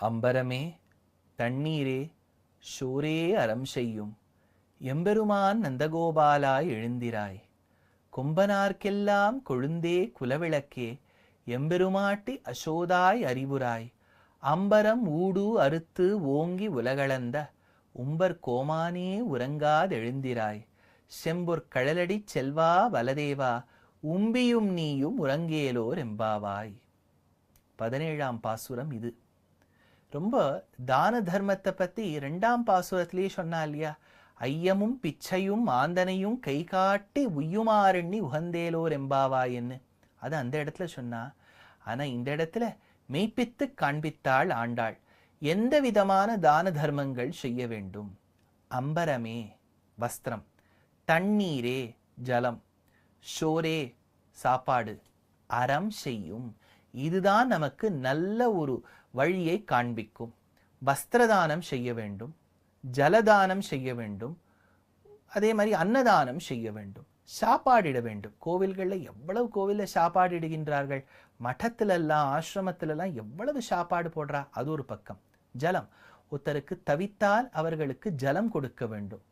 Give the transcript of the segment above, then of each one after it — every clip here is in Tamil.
அம்பரமே தண்ணீரே ஷோரே அறம் செய்யும். எம்பெருமான் நந்தகோபாலாய் எழுந்திராய். கொம்பனார்க்கெல்லாம் கொழுந்தே குலவிளக்கே எம்பெருமாட்டி அசோதாய் அறிவுராய். அம்பரம் ஊடு அறுத்து ஓங்கி உலகளந்த உம்பர் கோமானே உறங்காதெழுந்திராய் செம்பொற் கழலடிச் செல்வா வலதேவா உம்பியும் நீயும் உறங்கேலோர் எம்பாவாய். பதினேழாம் பாசுரம் இது. ரொம்ப தான தர்மத்தை பத்தி ரெண்டாம் பாசுரத்திலேயே சொன்னா இல்லையா? ஐயமும் பிச்சையும் ஆந்தனையும் கை காட்டி உய்யுமாறெண்ணி உகந்தேலோர் எம்பாவாயின்னு. அது அந்த இடத்துல சொன்னா ஆனா இந்த இடத்துல மெய்ப்பித்து காண்பித்தாள் ஆண்டாள். எந்த விதமான தான தர்மங்கள் செய்ய வேண்டும்? அம்பரமே வஸ்திரம். தண்ணீரே ஜலம். ஷோரே சாப்பாடு. அறம் செய்யும். இதுதான் நமக்கு நல்ல ஒரு வழியை காண்பிக்கும். வஸ்திரதானம் செய்ய வேண்டும். ஜலதானம் செய்ய வேண்டும். அதே மாதிரி அன்னதானம் செய்ய வேண்டும். சாப்பாடிட வேண்டும். கோவில்களில் எவ்வளவு கோவிலில் சாப்பாடிடுகின்றார்கள் மட்டத்திலெல்லாம் ஆசிரமத்திலெல்லாம் எவ்வளவு சாப்பாடு போடுறா? அது ஒரு பக்கம். ஜலம். ஒருத்தருக்கு தவித்தால் அவர்களுக்கு ஜலம் கொடுக்க வேண்டும்.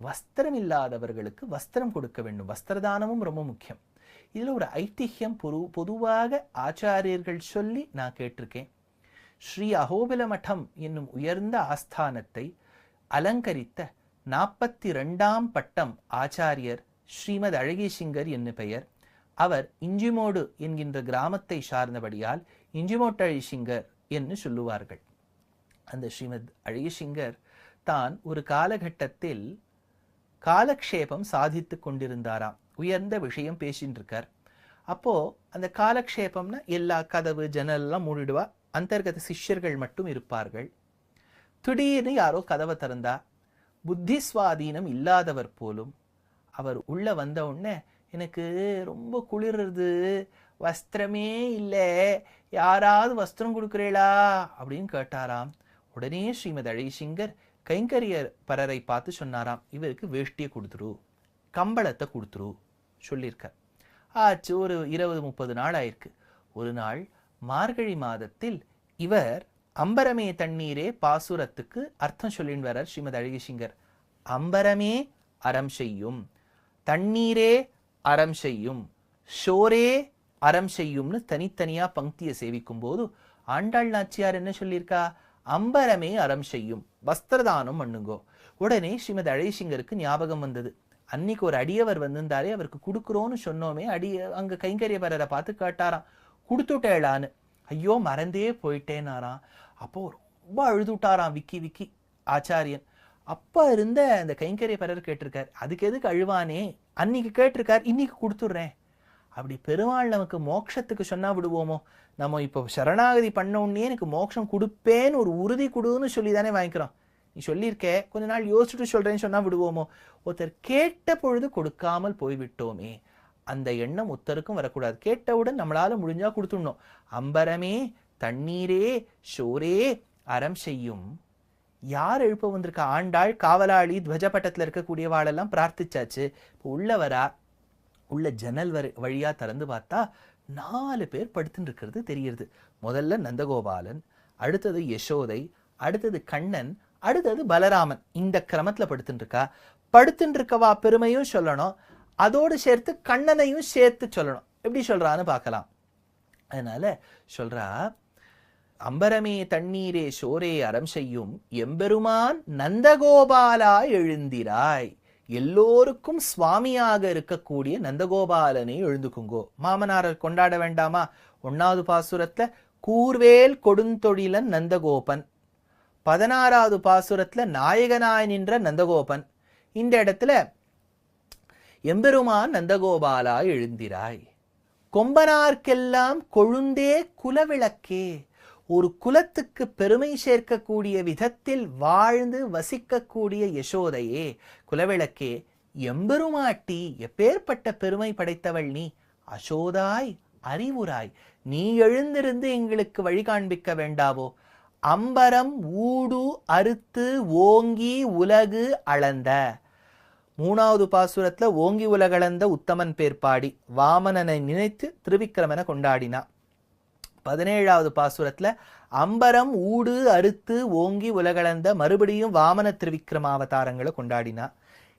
வஸ்திரம் இல்லாதவர்களுக்கு வஸ்திரம் கொடுக்க வேண்டும். வஸ்திரதானமும் ரொம்ப முக்கியம். இதில் ஒரு ஐதிஹ்யம் பொது பொதுவாக ஆச்சாரியர்கள் சொல்லி நான் கேட்டிருக்கேன். ஸ்ரீ அகோபில மடம் என்னும் உயர்ந்த ஆஸ்தானத்தை அலங்கரித்த நாற்பத்தி ரெண்டாம் பட்டம் ஆச்சாரியர் ஸ்ரீமத் அழகேசிங்கர் என்னும் பெயர். அவர் இஞ்சிமோடு என்கின்ற கிராமத்தை சார்ந்தபடியால் இஞ்சிமோட்டழிசிங்கர் என்று சொல்லுவார்கள். அந்த ஸ்ரீமத் அழகிசிங்கர் தான் ஒரு காலகட்டத்தில் காலக்ஷேபம் சாதித்து கொண்டிருந்தாராம். உயர்ந்த விஷயம் பேசின்னு இருக்கார் அப்போது அந்த காலக்ஷேபம்னா எல்லா கதவு ஜன்னல்லாம் மூடிடுவா. அந்தர்கத சிஷ்யர்கள் மட்டும் இருப்பார்கள். திடீர்னு யாரோ கதவை திறந்தா புத்தி சுவாதீனம் இல்லாதவர் போலும். அவர் உள்ளே வந்த உடனே எனக்கு ரொம்ப குளிர்றது வஸ்திரமே இல்லை யாராவது வஸ்திரம் கொடுக்குறீளா? அப்படின்னு கேட்டாராம். உடனே ஸ்ரீமதி அழகிசிங்கர் கைங்கரியர் பரரை பார்த்து சொன்னாராம் இவருக்கு வேஷ்டியை கொடுத்துரு கம்பளத்தை கொடுத்துரு. சொல்லியிருக்கார். ஆச்சு ஒரு இருபது முப்பது நாள் ஆயிருக்கு. ஒரு நாள் மார்கழி மாதத்தில் இவர் அம்பரமே தண்ணீரே பாசுரத்துக்கு அர்த்தம் சொல்லின்னு வரார் ஸ்ரீமதி அழகிசிங்கர். அம்பரமே அறம் செய்யும் தண்ணீரே அறம் செய்யும் ஷோரே அறம் செய்யும்னு தனித்தனியா பங்கியை சேவிக்கும் போது ஆண்டாள் நாச்சியார் என்ன சொல்லியிருக்கா? அம்பரமே அறம் செய்யும் வஸ்திரதானம் பண்ணுங்கோ. உடனே ஸ்ரீமதி அழகிசிங்கருக்கு ஞாபகம் வந்தது. அன்னைக்கு ஒரு அடியவர் வந்திருந்தாரே அவருக்கு கொடுக்குறோன்னு சொன்னோமே அடிய அங்க கைங்கரியவரரை பார்த்து கேட்டாராம் கொடுத்துட்டேளான்னு. ஐயோ மறந்தே போயிட்டேனாராம். அப்போ ரொம்ப அழுதுட்டாராம் விக்கி விக்கி ஆச்சாரியன். அப்ப இருந்த அந்த கைங்கரியபரர் கேட்டிருக்கார் அதுக்கு எதுக்கு அழுவானே? அன்னைக்கு கேட்டிருக்கார் இன்னைக்கு கொடுத்துட்றேன். அப்படி பெருமாள் நமக்கு மோட்சத்துக்கு சொன்னா விடுவோமோ? நம்ம இப்போ சரணாகதி பண்ண உடனே எனக்கு மோட்சம் கொடுப்பேன்னு ஒரு உறுதி கொடுன்னு சொல்லி தானே வாங்கிக்கிறோம். நீ சொல்லியிருக்கே கொஞ்ச நாள் யோசிச்சுட்டு சொல்றேன்னு சொன்னால் விடுவோமோ? ஒருத்தர் கேட்ட பொழுது கொடுக்காமல் போய்விட்டோமே. அந்த எண்ணம் ஒருத்தருக்கும் வரக்கூடாது. கேட்டவுடன் நம்மளால முடிஞ்சால் கொடுத்துடணும். அம்பரமே தண்ணீரே ஷோரே அறம் செய்யும். யார் எழுப்ப வந்திருக்கா? ஆண்டாள் காவலாளி துவஜப்பட்டத்தில் இருக்கக்கூடிய வாழெல்லாம் பிரார்த்திச்சாச்சு. இப்போ உள்ள வரா உள்ள ஜன்னல் வரி வழியா திறந்து பார்த்தா நாலு பேர் படுத்துட்டு இருக்கிறது தெரியுது முதல்ல நந்தகோபாலன் அடுத்தது யசோதை அடுத்தது கண்ணன் அடுத்தது பலராமன். இந்த கிரமத்துல படுத்துட்டுருக்கா இருக்கா பெருமையும் சொல்லணும். அதோடு சேர்த்து கண்ணனையும் சேர்த்து சொல்லணும். எப்படி சொல்றான்னு பார்க்கலாம். அதனால சொல்றா அம்பரமே தண்ணீரே சோரே அறம் செய்யும் எம்பெருமான் நந்தகோபாலா எழுந்திராய். எல்லோருக்கும் சுவாமியாக இருக்கக்கூடிய நந்தகோபாலனை எழுந்துக்குங்கோ. மாமனாரர் கொண்டாட வேண்டாமா? ஒன்னாவது பாசுரத்தில் கூர்வேல் கொடுந்தொழிலன் நந்தகோபன். பதினாறாவது பாசுரத்துல நாயகனாய் நின்ற நந்தகோபன். இந்த இடத்துல எம்பெருமான் நந்தகோபாலா எழுந்திராய். கொம்பனார்க்கெல்லாம் கொழுந்தே குலவிளக்கே. ஒரு குலத்துக்கு பெருமை சேர்க்கக்கூடிய விதத்தில் வாழ்ந்து வசிக்கக்கூடிய யசோதையே குலவிளக்கே எம்பெருமாட்டி எப்பேற்பட்ட பெருமை படைத்தவள் நீ? அசோதாய் அறிவுராய் நீ எழுந்திருந்து எங்களுக்கு வழி காண்பிக்க வேண்டாவோ? அம்பரம் ஊடு அறுத்து ஓங்கி உலகு அளந்த. மூணாவது பாசுரத்தில் ஓங்கி உலகளந்த உத்தமன் பேர் பாடி வாமனனை நினைத்து திருவிக்கிரமனை கொண்டாடினா. பதினேழாவது பாசுரத்தில் அம்பரம் ஊடு அறுத்து ஓங்கி உலகளந்த மறுபடியும் வாமன திருவிக்ரமாவதாரங்களை கொண்டாடினா.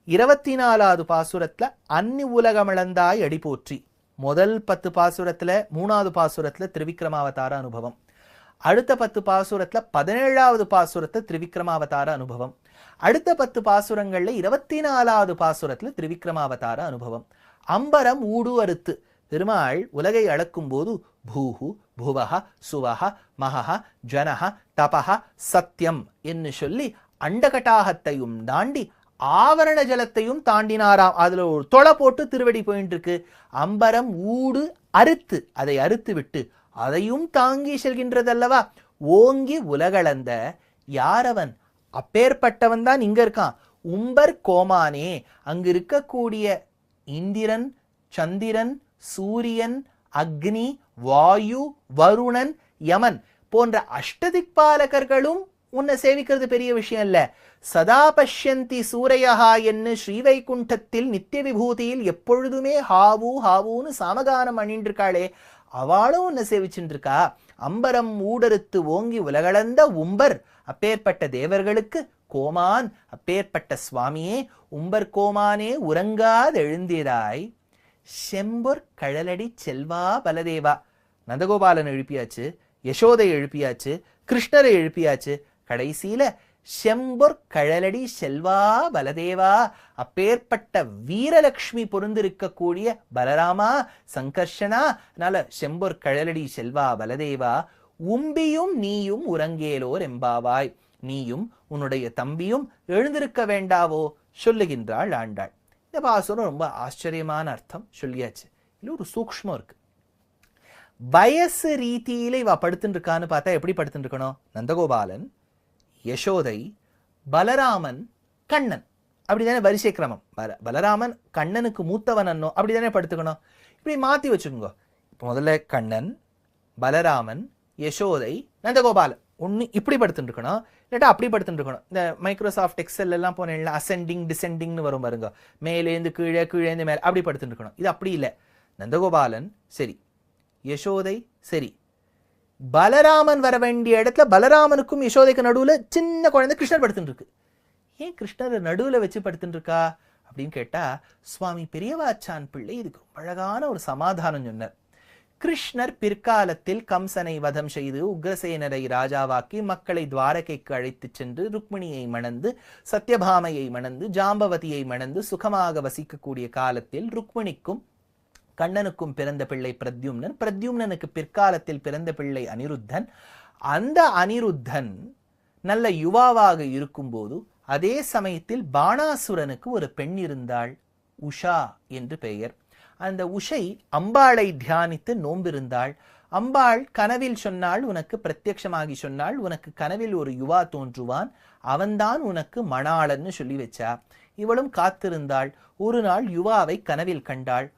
இருபத்தி நாலாவது பாசுரத்தில் அன்னி உலகமிழந்தாய் அடி போற்றி முதல் பத்து பாசுரத்தில் மூணாவது பாசுரத்தில் திருவிக்ரமாவதார அனுபவம். அடுத்த பத்து பாசுரத்தில் பதினேழாவது பாசுரத்தை திரிவிக்ரமாவதார அனுபவம். அடுத்த பத்து பாசுரங்களில் இருபத்தி நாலாவது பாசுரத்தில் திரிவிக்ரமாவதார அனுபவம். அம்பரம் ஊடு அறுத்து. பெருமாள் உலகை அளக்கும் போது பூஹு புவஹ சுவஹ மகஹ ஜனஹ தபஹ சத்தியம் என்று சொல்லி அண்டகட்டாகத்தையும் தாண்டி ஆவரண ஜலத்தையும் தாண்டினாராம். அதில் ஒரு தொலை போட்டு திருவடி போயிட்டு இருக்கு அம்பரம் ஊடு அறுத்து. அதை அறுத்து விட்டு அதையும் தாங்கி செல்கின்றதல்லவா? ஓங்கி உலகளந்த யாரவன்? அப்பேற்பட்டவன் தான் இங்க இருக்கான். உம்பர் கோமானே அங்கு இருக்கக்கூடிய இந்திரன் சந்திரன் சூரியன் அக்னி வாயு வருணன் யமன் போன்ற அஷ்டதிக்பாலகர்களும் உன்னை சேவிக்கிறது பெரிய விஷயம் இல்ல. சதா பஷ்யந்தி சூரையஹா என்று ஸ்ரீவைகுண்டத்தில் நித்திய விபூதியில் எப்பொழுதுமே ஹாவு ஹாவுன்னு சாமகானம் அணிந்திருக்காளே. அவளும் உன்னை சேவிச்சுட்டு இருக்கா அம்பரம் ஊடறுத்து ஓங்கி உலகளந்த உம்பர். அப்பேற்பட்ட தேவர்களுக்கு கோமான் அப்பேற்பட்ட சுவாமியே உம்பர் கோமானே உறங்காதெழுந்திராய் செம்பொர் கழலடி செல்வா பலதேவா. நந்தகோபாலன் எழுப்பியாச்சு யசோதை எழுப்பியாச்சு கிருஷ்ணரை எழுப்பியாச்சு. கடைசியில செம்பொர் கழலடி செல்வா பலதேவா? அப்பேற்பட்ட வீரலக்ஷ்மி பொருந்திருக்கக்கூடிய பலராமா சங்கர்ஷனா? அதனால செம்பொர் கழலடி செல்வா பலதேவா உம்பியும் நீயும் உறங்கேலோர் எம்பாவாய். நீயும் உன்னுடைய தம்பியும் எழுந்திருக்க வேண்டாவோ? சொல்லுகின்றாள் ஆண்டாள். இந்த பாசுரம் ரொம்ப ஆச்சரியமான அர்த்தம் சொல்லியாச்சு. இதுல ஒரு சூக்மம் இருக்கு. வயசு ரீதியில இவ படுத்துட்டு இருக்கான்னு பார்த்தா எப்படி படுத்துட்டு இருக்கணும்? நந்தகோபாலன் யசோதை பலராமன் கண்ணன். அப்படிதானே வரிசை கிரமம். பல பலராமன் கண்ணனுக்கு மூத்தவன் அப்படி அப்படிதானே படுத்துக்கணும். இப்படி மாற்றி வச்சுக்கோங்க. முதல்ல கண்ணன் பலராமன் யசோதை நந்தகோபாலன் ஒன்று இப்படி படுத்துட்டுருக்கணும். இல்லாட்டா அப்படி படுத்துட்டுருக்கணும். இந்த மைக்ரோசாஃப்ட் எக்ஸல் எல்லாம் போனேன்ல அசெண்டிங் டிசெண்டிங்னு வரும் பாருங்க. மேலேந்து கீழே கீழேந்து மேலே. அப்படி படுத்துட்டுருக்கணும். இது அப்படி இல்லை. நந்தகோபாலன் சரி. யசோதை சரி. பலராமன் வர வேண்டிய இடத்துல பலராமனுக்கும் யசோதைக்கு நடுவில் சின்ன குழந்தை கிருஷ்ணர் படுத்துட்டு இருக்கு ஏன் கிருஷ்ணர் நடுவில் வச்சு படுத்துட்டு அப்படின்னு கேட்டா சுவாமி பெரியவாச்சான் பிள்ளை இதுக்கு ரொம்ப அழகான ஒரு சமாதானம் சொன்னார். கிருஷ்ணர் பிற்காலத்தில் கம்சனை வதம் செய்து உக்ரசேனரை ராஜாவாக்கி மக்களை துவாரகைக்கு அழைத்துச் சென்று ருக்மிணியை மணந்து சத்யபாமையை மணந்து ஜாம்பவதியை மணந்து சுகமாக வசிக்கக்கூடிய காலத்தில் ருக்மிணிக்கும் கண்ணனுக்கும் பிறந்த பிள்ளை பிரத்யும்னன். பிரத்யும்னனுக்கு பிற்காலத்தில் பிறந்த பிள்ளை அனிருத்தன். அந்த அனிருத்தன் நல்ல யுவாவாக இருக்கும்போது அதே சமயத்தில் பாணாசுரனுக்கு ஒரு பெண் இருந்தாள் உஷா என்று பெயர். அந்த உஷை அம்பாளை தியானித்து நோம்பிருந்தாள் அம்பாள் கனவில் சொன்னாள் உனக்கு பிரத்யக்ஷமாகி சொன்னாள் உனக்கு கனவில் ஒரு யுவா தோன்றுவான் அவன்தான் உனக்கு மணாளன்னு சொல்லி வச்சா. இவளும் காத்திருந்தாள். ஒரு நாள் யுவாவை கனவில் கண்டாள்.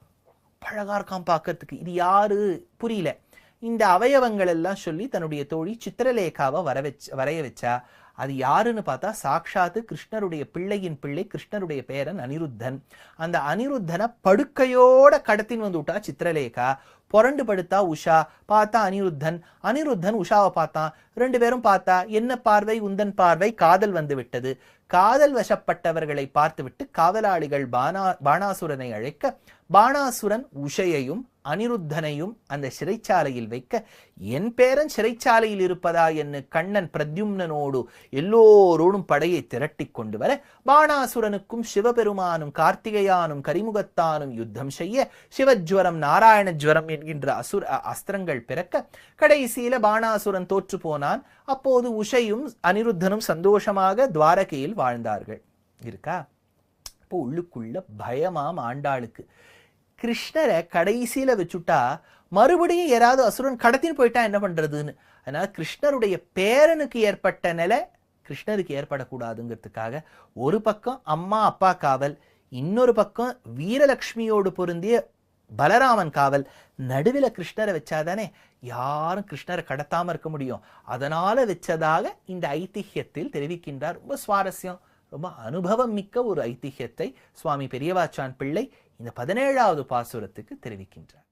அழகாக இருக்கான் பார்க்கறதுக்கு. இது யாரு? புரியல. இந்த அவயவங்கள் எல்லாம் சொல்லி தன்னுடைய தோழி சித்திரலேகாவை வர வச்ச வரைய வச்சா அது யாருன்னு பார்த்தா சாக்ஷாத்து கிருஷ்ணருடைய பிள்ளையின் பிள்ளை கிருஷ்ணருடைய பேரன் அனிருத்தன். அந்த அனிருத்தனை படுக்கையோட கடத்தின்னு வந்து விட்டா சித்திரலேகா. புரண்டு படுத்தா உஷா பார்த்தா அனிருத்தன். அனிருத்தன் உஷாவை பார்த்தான். ரெண்டு பேரும் பார்த்தா என்ன பார்வை? உந்தன் பார்வை? காதல் வந்து விட்டது. காதல் வசப்பட்டவர்களை பார்த்துவிட்டு காவலாளிகள் பானா பாணாசுரனை அழைக்க பாணாசுரன் உஷையையும் அனிருத்தனையும் அந்த சிறைச்சாலையில் வைக்க என் பேரன் சிறைச்சாலையில் இருப்பதா என்று கண்ணன் பிரத்யும்னனோடு எல்லோரோடும் படையை திரட்டி கொண்டு வர பாணாசுரனுக்கும் சிவபெருமானும் கார்த்திகையானும் கரிமுகத்தானும் யுத்தம் செய்ய சிவஜ்வரம் நாராயண ஜுவரம் என்கின்ற அசுர அஸ்திரங்கள் பிறக்க கடைசியில பாணாசுரன் தோற்று போனான். அப்போது உஷையும் அனிருத்தனும் சந்தோஷமாக துவாரகையில் வாழ்ந்தார்கள். இருக்கா? இப்போ உள்ளுக்குள்ள பயமாம் ஆண்டாளுக்கு கிருஷ்ணரை கடைசியில் வச்சுட்டா மறுபடியும் யாராவது அசுரன் கடத்தின்னு போயிட்டா என்ன பண்ணுறதுன்னு அதனால் கிருஷ்ணருடைய பேரனுக்கு ஏற்பட்ட நிலை கிருஷ்ணருக்கு ஏற்படக்கூடாதுங்கிறதுக்காக ஒரு பக்கம் அம்மா அப்பா காவல் இன்னொரு பக்கம் வீரலக்ஷ்மியோடு பொருந்திய பலராமன் காவல். நடுவில் கிருஷ்ணரை வச்சாதானே யாரும் கிருஷ்ணரை கடத்தாமல் இருக்க முடியும். அதனால் வச்சதாக இந்த ஐதிஹியத்தில் தெரிவிக்கின்றார். ரொம்ப சுவாரஸ்யம். ரொம்ப அனுபவம் மிக்க ஒரு ஐதிஹியத்தை சுவாமி பெரியவாச்சான் பிள்ளை இந்த பதினேழாவது பாசுரத்துக்கு தெரிவிக்கின்றார்.